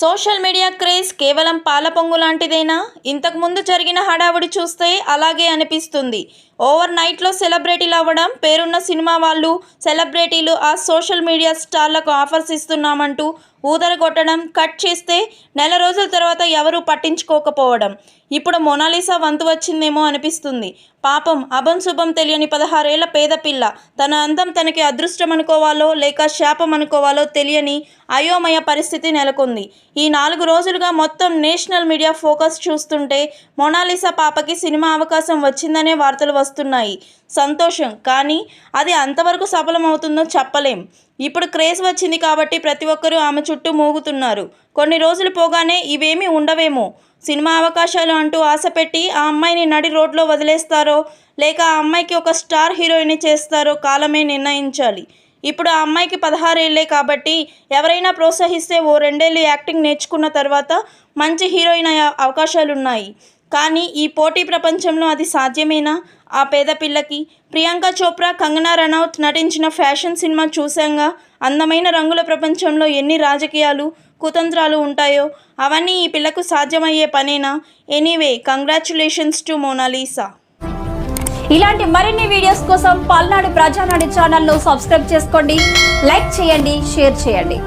Social media craze కేవలం పాల పొంగు లాంటిదేనా? ఇంతకుముందు జరిగిన హడావుడి చూస్తే అలాగే అనిపిస్తుంది. ఓవర్ నైట్లో సెలబ్రిటీలు అవ్వడం పేరున్న సినిమా వాళ్ళు సెలబ్రిటీలు ఆ సోషల్ మీడియా స్టార్లకు ఆఫర్స్ ఇస్తున్నామంటూ ఊదరగొట్టడం కట్ చేస్తే నెల రోజుల తర్వాత ఎవరూ పట్టించుకోకపోవడం. ఇప్పుడు మొనాలిసా వంతు వచ్చిందేమో అనిపిస్తుంది. పాపం అభం శుభం తెలియని పదహారేళ్ళ పేద పిల్ల తన అందం తనకి అదృష్టం అనుకోవాలో లేక శాపం అనుకోవాలో తెలియని అయోమయ పరిస్థితి నెలకొంది. ఈ నాలుగు రోజులుగా మొత్తం నేషనల్ మీడియా ఫోకస్ చూస్తుంటే మొనాలిసా పాపకి సినిమా అవకాశం వచ్చిందనే వార్తలు వస్తున్నాయి. సంతోషం. కానీ అది అంతవరకు సఫలమవుతుందో చెప్పలేం. ఇప్పుడు క్రేజ్ వచ్చింది కాబట్టి ప్రతి ఒక్కరూ ఆమె చుట్టూ మూగుతున్నారు. కొన్ని రోజులు పోగానే ఇవేమీ ఉండవేమో. సినిమా అవకాశాలు అంటూ ఆశ పెట్టి ఆ అమ్మాయిని నడి రోడ్లో వదిలేస్తారో లేక ఆ అమ్మాయికి ఒక స్టార్ హీరోయిన్ చేస్తారో కాలమే నిర్ణయించాలి. ఇప్పుడు ఆ అమ్మాయికి పదహారేళ్ళే కాబట్టి ఎవరైనా ప్రోత్సహిస్తే ఓ రెండేళ్ళు యాక్టింగ్ నేర్చుకున్న తర్వాత మంచి హీరోయిన్ అయ్యే అవకాశాలున్నాయి. కానీ ఈ పోటీ ప్రపంచంలో అది సాధ్యమేనా? ఆ పేద పిల్లకి ప్రియాంక చోప్రా కంగనా రనౌత్ నటించిన ఫ్యాషన్ సినిమా చూశాంగా. అందమైన రంగుల ప్రపంచంలో ఎన్ని రాజకీయాలు కుతంత్రాలు ఉంటాయో అవన్నీ ఈ పిల్లకు సాధ్యమయ్యే పనేనా? Anyway congratulations to Monalisa. ఇలాంటి మరిన్ని వీడియోస్ కోసం పల్నాడు ప్రజానాడు ఛానల్ను సబ్స్క్రైబ్ చేసుకోండి లైక్ చేయండి షేర్ చేయండి.